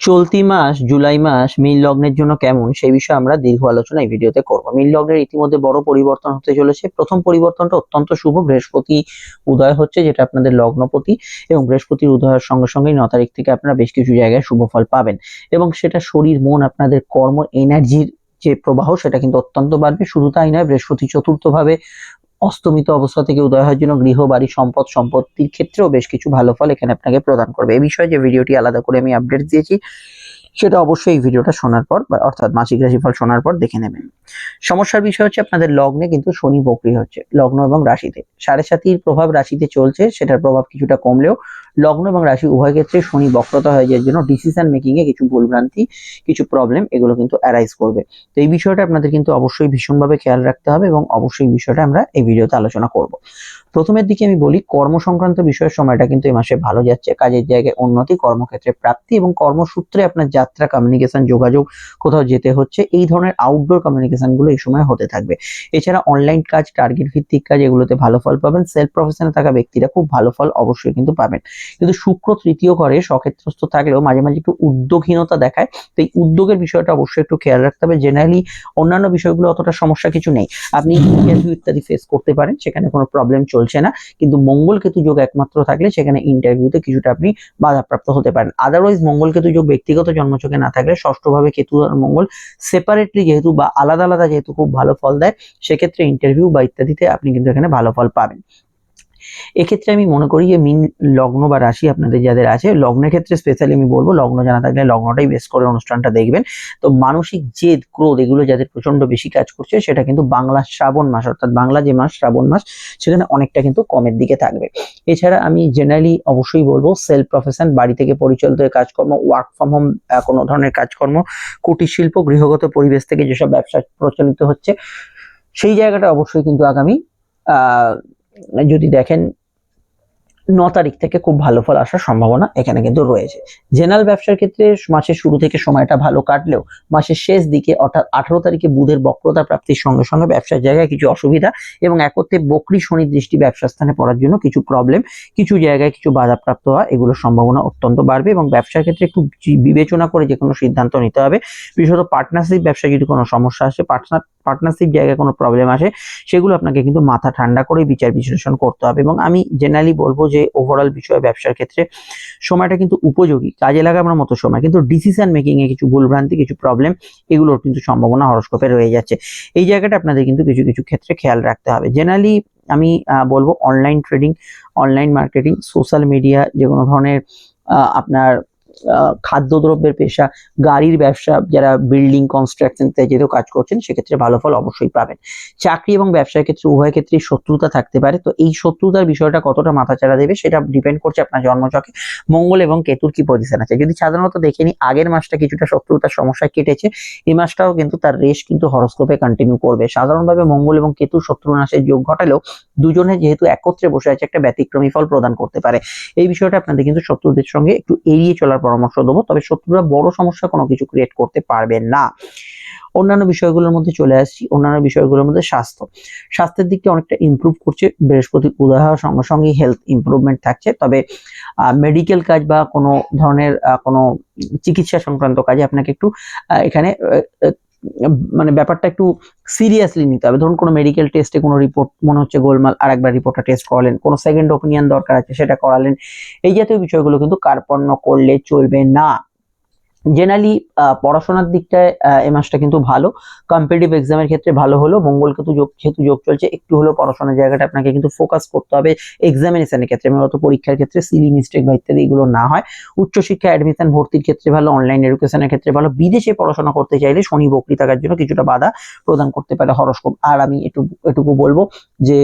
চলতি মাস, জুলাই মাস, মীন লগ্নের জন্য কেমন, সেই বিষয়ে আমরা দীর্ঘ আলোচনা এই ভিডিওতে করব। মীন লগ্নের ইতিমধ্যে বড় পরিবর্তন হতে চলেছে। প্রথম পরিবর্তনটা অত্যন্ত শুভ। বৃহস্পতি উদয় হচ্ছে, যেটা আপনাদের লগ্নপতি এবং বৃহস্পতির উদয়ের সঙ্গে সঙ্গেই ন তারিখ থেকে আপনারা বেশ কিছু জায়গায় শুভ ফল পাবেন। এবং সেটা শরীর, মন, আপনাদের কর্ম এনার্জির যে প্রবাহ, সেটা কিন্তু অত্যন্ত বাড়বে। শুধু তাই নয়, বৃহস্পতি চতুর্থভাবে অস্তমিত অবস্থা থেকে উদয় হওয়ার জন্য গৃহ, বাড়ি, সম্পদ, সম্পত্তির ক্ষেত্রেও বেশ কিছু ভালো ফল এখানে আপনাকে প্রদান করবে। এই বিষয়ে যে ভিডিওটি আলাদা করে আমি আপডেট দিয়েছি, সেটা অবশ্যই এই ভিডিওটা শোনার পর বা অর্থাৎ মাসিক রাশিফল শোনার পর দেখে নেবেন। সমস্যার বিষয় হচ্ছে আপনাদের লগ্নে কিন্তু শনি বকরি হচ্ছে, লগ্ন এবং রাশিতে। সাড়ে সাতির প্রভাব রাশিতে চলছে, সেটার প্রভাব কিছুটা কমলেও লগ্ন এবং রাশি উভয় ক্ষেত্রে শনি বক্রতা হয়ে যাওয়ার জন্য ডিসিশন মেকিং এ কিছু ভুলভ্রান্তি, কিছু প্রবলেম এগুলো কিন্তু অ্যারাইজ করবে। তো এই বিষয়টা আপনাদের কিন্তু অবশ্যই ভীষণভাবে খেয়াল রাখতে হবে এবং অবশ্যই বিষয়টা আমরা এই ভিডিওতে আলোচনা করব। প্রথমের দিকে আমি বলি, কর্ম সংক্রান্ত বিষয়ের সময়টা কিন্তু এই মাসে ভালো যাচ্ছে। কাজের জায়গায় উন্নতি, কর্মক্ষেত্রে প্রাপ্তি এবং কর্মসূত্রে আপনার যাত্রা কমিউনিকেশন যোগাযোগ কোথাও যেতে হচ্ছে, এই ধরনের আউটডোর কমিউনিকেশনগুলো এই সময় হতে থাকবে। এছাড়া অনলাইন কাজ টার্গেট ভিত্তিক কাজ এগুলোতে ভালো ফল পাবেন। সেলফ প্রফেশনে থাকা ব্যক্তিরা খুব ভালো ফল অবশ্যই কিন্তু পাবেন। কিন্তু শুক্র তৃতীয় ঘরে সক্ষেত্রস্থ থাকলেও মাঝে মাঝে একটু উদ্যোগহীনতা দেখায়। তো এই উদ্যোগের বিষয়টা অবশ্যই একটু খেয়াল রাখতে হবে। জেনারেলি অন্যান্য বিষয়গুলো অতটা সমস্যা কিছু নেই। আপনি ইন্টারভিউ ইত্যাদি ফেস করতে পারেন, সেখানে কোনো প্রবলেম চলছে না। কিন্তু মঙ্গল কেতু যোগ একমাত্র থাকলে সেখানে ইন্টারভিউতে কিছুটা আপনি বাধাপ্রাপ্ত হতে পারেন। আদারওয়াইজ মঙ্গল কেতু যোগ ব্যক্তিগত জন্মচকে না থাকলে ষষ্ঠভাবে কেতু আর মঙ্গল সেপারেটলি যেহেতু বা আলাদা আলাদা যেহেতু খুব ভালো ফল দেয়, সেক্ষেত্রে ইন্টারভিউ বা ইত্যাদিতে আপনি কিন্তু এখানে ভালো ফল পাবেন। এক্ষেত্রে আমি মনে করি যে মিন লগ্ন বা রাশি আপনাদের যাদের আছে, লগ্নের ক্ষেত্রে স্পেশালি আমি বলব লগ্ন জানা থাকলে লগ্নটাই বেশ করে অনুষ্ঠানটা দেখবেন। তো মানসিক জেদ, ক্রোধ এগুলো যাদের প্রচণ্ড বেশি কাজ করছে, সেটা কিন্তু বাংলা শ্রাবণ মাস, অর্থাৎ বাংলা যে মাস, শ্রাবণ মাস, সেখানে অনেকটা কিন্তু কমের দিকে থাকবে। এছাড়া আমি জেনারেলি অবশ্যই বলব সেলফ প্রফেশন বাড়ি থেকে পরিচালিত কাজকর্ম ওয়ার্ক ফ্রম হোম কোনো ধরনের কাজকর্ম, কুটির শিল্প, গৃহগত পরিবেশ থেকে যেসব ব্যবসা প্রচলিত হচ্ছে, সেই জায়গাটা অবশ্যই কিন্তু আগামী যদি দেখেন, ন তারিখ থেকে খুব ভালো ফল আসার সম্ভাবনা এখানে কিন্তু রয়েছে। জেনারেল ব্যবসার ক্ষেত্রে মাসের শুরু থেকে সময়টা ভালো কাটলেও মাসের শেষ দিকে, অর্থাৎ আঠারো তারিখে বুধের বক্রতা প্রাপ্তির সঙ্গে সঙ্গে ব্যবসার জায়গায় কিছু অসুবিধা এবং একত্রে বকরি শনি দৃষ্টি ব্যবসা স্থানে পড়ার জন্য কিছু প্রবলেম কিছু জায়গায় কিছু বাধাপ্রাপ্ত হওয়া, এগুলোর সম্ভাবনা অত্যন্ত বাড়বে এবং ব্যবসার ক্ষেত্রে জি- বিবেচনা করে যে কোনো সিদ্ধান্ত নিতে হবে। বিশেষত পার্টনারশিপ ব্যবসায় যদি কোনো সমস্যা আসে পার্টনার পার্টনারশিপ জায়গায় কোনো প্রবলেম আসে, সেগুলো আপনাকে কিন্তু মাথা ঠান্ডা করে বিচার বিশ্লেষণ করতে হবে এবং আমি জেনারেলি বলব যে ওভারঅল বিষয়ে ব্যবসার ক্ষেত্রে সময়টা কিন্তু উপযোগী। কাজে লাগানোর মতো সময়, কিন্তু ডিসিশন মেকিং এ কিছু ভুলভ্রান্তি, কিছু প্রবলেম এগুলোর কিন্তু সম্ভাবনা হরস্কোপে রয়ে যাচ্ছে। এই জায়গাটা আপনাদের কিন্তু কিছু কিছু ক্ষেত্রে খেয়াল রাখতে হবে। জেনারেলি আমি বলব online trading online marketing social media যে কোনো ধরনের আপনার খাদ্যদ্রব্যের পেশা, গাড়ির ব্যবসা, যারা বিল্ডিং কনস্ট্রাকশন যেহেতু কাজ করছেন, সেক্ষেত্রে ভালো ফল অবশ্যই পাবেন। চাকরি এবং ব্যবসার ক্ষেত্রে উভয় ক্ষেত্রেই শত্রুতা থাকতে পারে। তো এই শত্রুতার বিষয়টা কতটা মাথাচাড়া দেবে, সেটা ডিপেন্ড করছে আপনার জন্মচকে। মঙ্গল এবং কেতুর কি পজিশন আছে? যদি সাধারণত দেখে আগের মাসটা কিছুটা শত্রুতার সমস্যা কেটেছে, এই মাসটাও কিন্তু তার রেশ কিন্তু হরস্কোপে কন্টিনিউ করবে। সাধারণভাবে মঙ্গল এবং কেতু শত্রু নাশের যোগ ঘটালেও দুজনে যেহেতু একত্রে বসে আছে, একটা ব্যতিক্রমী ফল প্রদান করতে পারে। এই বিষয়টা আপনাদের কিন্তু শত্রুদের সঙ্গে একটু এড়িয়ে চলার পরামর্শ দেবো, তবে শত্রুরা বড় সমস্যা কোনো কিছু ক্রিয়েট করতে পারবে না। অন্যান্য বিষয়গুলোর মধ্যে চলে আসছি, অন্যান্য বিষয়গুলোর মধ্যে স্বাস্থ্য। স্বাস্থ্যের দিকটা অনেকটা ইম্প্রুভ করছে বৃহস্পতি হওয়ার সঙ্গে সঙ্গে হেলথ ইম্প্রুভমেন্ট থাকছে, তবে মেডিকেল কাজ বা কোনো ধরনের কোনো চিকিৎসা সংক্রান্ত কাজে আপনাকে একটু এখানে মানে ব্যাপারটা একটু সিরিয়াসলি নিতে হবে। ধরুন কোনো মেডিকেল টেস্টে কোনো রিপোর্ট মনে হচ্ছে গোলমাল আর একবার রিপোর্টটা টেস্ট করালেন, কোনো সেকেন্ড ওপিনিয়ন দরকার আছে সেটা করালেন। এই জাতীয় বিষয়গুলো কিন্তু কার্পণ্য করলে চলবে না। জেনারেলি পড়াশোনার দিকটায় এই মাসটা কিন্তু ভালো। কম্পিটিটিভ এক্সামের ক্ষেত্রে ভালো হলো মঙ্গল কিন্তু যোগ যেহেতু যোগ চলছে। একটু হলো পড়াশোনার জায়গাটা আপনাকে কিন্তু ফোকাস করতে হবে এক্সামিনেশনের ক্ষেত্রে। মূলত পরীক্ষার ক্ষেত্রে সিলি মিস্টেক বা ইত্যাদি এগুলো না হয়। উচ্চশিক্ষা অ্যাডমিশন ভর্তির ক্ষেত্রে ভালো অনলাইন এডুকেশনের ক্ষেত্রে ভালো। বিদেশে পড়াশোনা করতে চাইলে শনি বকরি থাকার জন্য কিছুটা বাধা প্রদান করতে পারে হরস্কোপ আর আমি একটু এটুকু বলব যে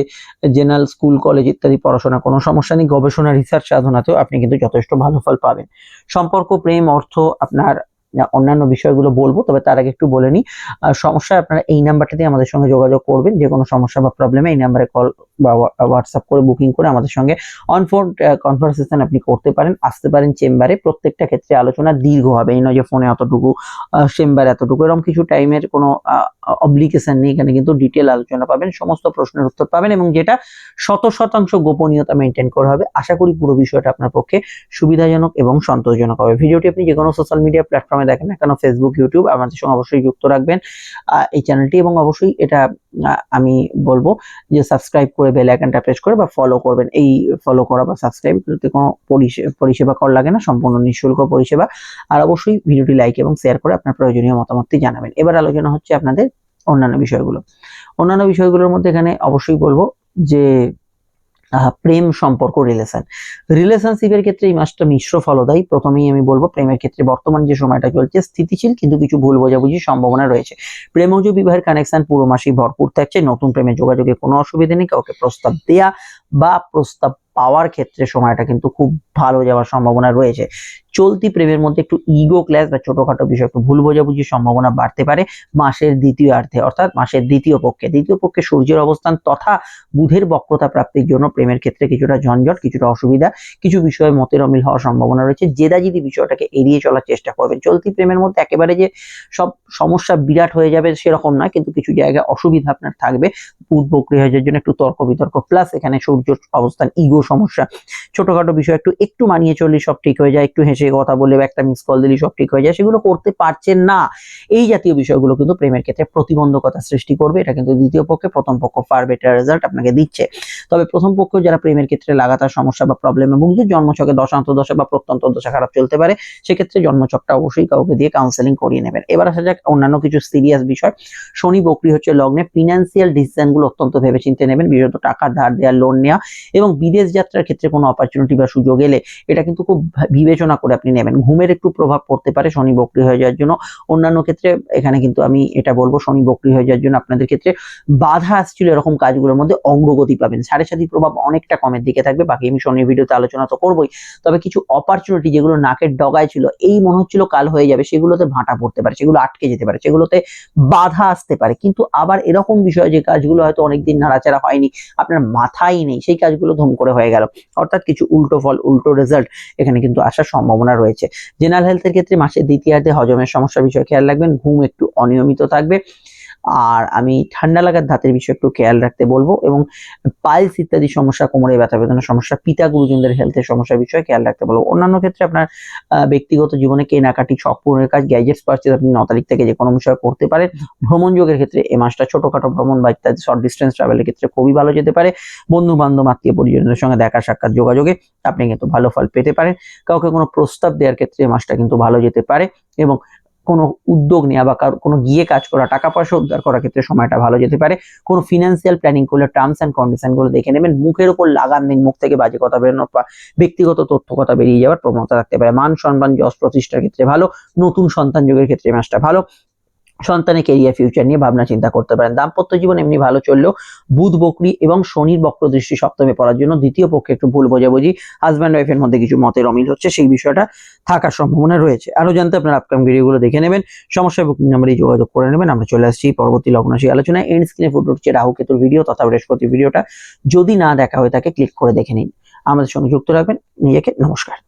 জেনারেল স্কুল কলেজ ইত্যাদি পড়াশোনা কোনো সমস্যা নেই। গবেষণা রিসার্চ সাধনাতেও আপনি কিন্তু যথেষ্ট ভালো ফল পাবেন। সম্পর্ক প্রেম অর্থ আপনার অন্যান্য বিষয়গুলো বলব তবে তার আগে একটু বলে আহ, সমস্যা আপনারা এই নাম্বারটাতে আমাদের সঙ্গে যোগাযোগ করবেন যে কোনো সমস্যা বা প্রবলেমে এই নাম্বারে কল বা হোয়াটসঅ্যাপ করে বুকিং করে আমাদের সঙ্গে অন ফোন কনভারসেশন আপনি করতে পারেন, আসতে পারেন চেম্বারে প্রত্যেকটা ক্ষেত্রে আলোচনা দীর্ঘ হবে। এই নয় যে ফোনে অতটুকু চেম্বারে এতটুকু। এরকম কিছু টাইমের কোনো অব্লিকেশন নেই। এখানে কিন্তু ডিটেল আলোচনা পাবেন, সমস্ত প্রশ্নের উত্তর পাবেন এবং যেটা শত শতাংশ গোপনীয়তা মেনটেন করা হবে। আশা করি পুরো বিষয়টা আপনার পক্ষে সুবিধাজনক এবং সন্তোষজনক হবে। ভিডিওটি আপনি যে কোনো সোশ্যাল মিডিয়া প্ল্যাটফর্মে দেখেন না কেন ফেসবুক ইউটিউব আমাদের সঙ্গে অবশ্যই যুক্ত রাখবেন। এই চ্যানেলটি এবং অবশ্যই এটা আমি বলব যে সাবস্ক্রাইব করে বেল আইকনটা প্রেস করে বা ফলো করবেন। এই ফলো করা বা সাবস্ক্রাইব করতে কোনো পরিষে- পরিষেবা কর লাগে না, সম্পূর্ণ নিঃশুল্ক পরিষেবা। আর অবশ্যই ভিডিওটি লাইক এবং শেয়ার করে আপনার প্রয়োজনীয় মতামতটি জানাবেন। এবার আলোচনা হচ্ছে আপনাদের অন্যান্য বিষয়গুলো। অন্যান্য বিষয়গুলোর মধ্যে এখানে অবশ্যই বলব যে প্রেম সম্পর্ক রিলেশন রিলেশনশিপের ক্ষেত্রে এই মাসটা মিশ্র ফলদায়ী। প্রথমেই আমি বলব, প্রেমের ক্ষেত্রে বর্তমান যে সময়টা চলছে, স্থিতিশীল, কিন্তু কিছু ভুল বোঝাবুঝির সম্ভাবনা রয়েছে। প্রেমজ বিবাহের কানেকশন পুরো মাসেই ভরপুর থাকছে। নতুন প্রেমের যোগাযোগে কোনো অসুবিধা নেই, কাউকে প্রস্তাব দেয়া বা প্রস্তাব পাওয়ার ক্ষেত্রে সময়টা কিন্তু খুব ভালো যাওয়ার সম্ভাবনা রয়েছে। চলতি প্রেমের মধ্যে একটু ইগো ক্লাস বা ছোটখাটো বিষয়, একটু ভুল বোঝাবুঝির সম্ভাবনা বাড়তে পারে মাসের দ্বিতীয় অর্ধে অর্থাৎ মাসের দ্বিতীয় পক্ষে। দ্বিতীয় পক্ষে সূর্যের অবস্থান তথা বুধের বক্রতা প্রাপ্তির জন্য প্রেমের ক্ষেত্রে কিছুটা ঝঞ্ঝট, কিছুটা অসুবিধা, কিছু বিষয়ে মতের অমিল হওয়ার সম্ভাবনা রয়েছে। জেদাজিদি বিষয়টাকে এড়িয়ে চলার চেষ্টা করবেন। চলতি প্রেমের মধ্যে একেবারে যে সব সমস্যা বিরাট হয়ে যাবে সেরকম না, কিন্তু কিছু জায়গায় অসুবিধা আপনার থাকবে। বুধ বক্রি জন্য একটু তর্ক বিতর্ক প্লাস এখানে সূর্য অবস্থান ইগো সমস্যা। ছোটখাটো বিষয়, একটু একটু মানিয়ে চললে সব ঠিক হয়ে যায়, একটু হেসে কথা বলে বা একটা মিস কল দিলে সব ঠিক হয়ে যায়, সেগুলো করতে পারছেন না। এই জাতীয় বিষয়গুলো কিন্তু প্রেমের ক্ষেত্রে প্রতিবন্ধকতা সৃষ্টি করবে, এটা কিন্তু দ্বিতীয় পক্ষে, প্রথম পক্ষ ফার বেটার রেজাল্ট আপনাকে দিচ্ছে। তবে প্রথম পক্ষ যারা প্রেমের ক্ষেত্রে লাগাতার সমস্যা বা প্রবলেমে ভুগছে জন্মছকে দশান্ত দশা বা প্রত্যন্ত দশা খারাপ চলতে পারে, সেক্ষেত্রে জন্মছকটা অবশ্যই কাউকে দিয়ে কাউন্সেলিং করিয়ে নেবেন। এবার আসা যাক অন্যান্য কিছু সিরিয়াস বিষয়। শনি, বকরি হচ্ছে লগ্নে ফিনান্সিয়াল ডিসিশনগুলো অত্যন্ত ভেবেচিন্তে নেবেন, বিশেষত টাকা ধার দেওয়া লোন নেওয়া এবং বিদেশ যাত্রার ক্ষেত্রে কোনো অপরচুনিটি বা সুযোগ এলে এটা কিন্তু খুব বিবেচনা করে আপনি নেবেন। ঘুমের একটু প্রভাব পড়তে পারে শনি বকরি হয়ে যাওয়ার জন্য। অন্যান্য ক্ষেত্রে এখানে কিন্তু আমি এটা বলব, শনি বকরি হয়ে যাওয়ার জন্য আপনাদের ক্ষেত্রে বাধা আসছিল এরকম কাজগুলোর মধ্যে অগ্রগতি পাবেন। সাড়ে সাথী প্রভাব অনেকটা কমের দিকে থাকবে, বাকি আমি শনির ভিডিওতে আলোচনা তো করবোই। তবে কিছু অপরচুনিটি যেগুলো নাকের ডগায় ছিল, এই মনে হচ্ছিল কাল হয়ে যাবে, সেগুলোতে ভাঁটা পড়তে পারে, সেগুলো আটকে যেতে পারে, সেগুলোতে বাধা আসতে পারে। কিন্তু আবার এরকম বিষয় যে কাজগুলো হয়তো অনেকদিন নাড়াচাড়া হয়নি, আপনার মাথায় নেই, সেই কাজগুলো ধুম করে হয়ে গেল। অর্থাৎ কিছু উল্টো ফল, উল্টো রেজাল্ট এখানে কিন্তু আসার সম্ভাবনা রয়েছে। জেনারেল হেলথের ক্ষেত্রে মাসের দ্বিতীয়ার্ধে হজমের সমস্যা বিষয়ে খেয়াল রাখবেন। ঘুম একটু অনিয়মিত থাকবে। আর আমি ঠান্ডা লাগার ধাতের বিষয়ে একটু খেয়াল রাখতে বলব এবং পাইলস ইত্যাদি সমস্যা, কোমরে ব্যথা বেদনার সমস্যা, পিতা গুরুজনদের হেলথের সমস্যার বিষয়ে খেয়াল রাখতে বলব। অন্যান্য ক্ষেত্রে আপনার ব্যক্তিগত জীবনে কেনাকাটি শখ পূরণের কাজ গ্যাজেটস পারচেজ আপনি ন তারিখ থেকে যে কোনো বিষয় করতে পারেন। ভ্রমণ যোগের ক্ষেত্রে এ মাসটা ছোটখাটো ভ্রমণ বা ইত্যাদি শর্ট ডিস্টেন্স ট্রাভেলের ক্ষেত্রে খুবই ভালো যেতে পারে। বন্ধু বান্ধব আত্মীয় পরিজনদের সঙ্গে দেখা, সাক্ষাৎ, যোগাযোগে আপনি কিন্তু ভালো ফল পেতে পারেন। কাউকে কোনো প্রস্তাব দেওয়ার ক্ষেত্রে এই মাসটা কিন্তু ভালো যেতে পারে এবং কোনো উদ্যোগ নেওয়া বা কোনো গিয়ে কাজ করা, টাকা পয়সা উদ্ধার করার ক্ষেত্রে সময়টা ভালো যেতে পারে। কোনো ফিনান্সিয়াল প্ল্যানিং করলে টার্মস অ্যান্ড কন্ডিশনগুলো দেখে নেবেন। মুখের উপর লাগান নেই মুখ থেকে বাজে কথা বেরোনোর বা ব্যক্তিগত তথ্য কথা বেরিয়ে যাওয়ার প্রবণতা থাকতে পারে। মান সম্মান, যশ প্রতিষ্ঠার ক্ষেত্রে ভালো। নতুন সন্তান যুগের ক্ষেত্রে মাসটা ভালো। সন্তানের কেরিয়ার ফিউচার নিয়ে ভাবনা চিন্তা করতে পারেন। দাম্পত্য জীবন এমনি ভালো চললেও বুধ, বকরি এবং শনির বক্র দৃষ্টি সপ্তমে পড়ার জন্য দ্বিতীয় পক্ষে একটু ভুল বোঝাবুঝি হাজব্যান্ড ওয়াইফের মধ্যে কিছু মতের অমিল হচ্ছে, সেই বিষয়টা থাকার সম্ভাবনা রয়েছে। আরও জানতে আপনার আপকামিং ভিডিওগুলো দেখে নেবেন। সমস্যা বুকিং নাম্বারে যোগাযোগ করে নেবেন। আমরা চলে আসছি পরবর্তী লগ্নশী আলোচনায়। এন্ড স্ক্রিনে ফুটে উঠছে রাহু কেতুর ভিডিও তথা বৃহস্পতি ভিডিওটা যদি না দেখা হয়ে থাকে ক্লিক করে দেখে নিন। আমাদের সঙ্গে যুক্ত রাখবেন। নিজেকে নমস্কার।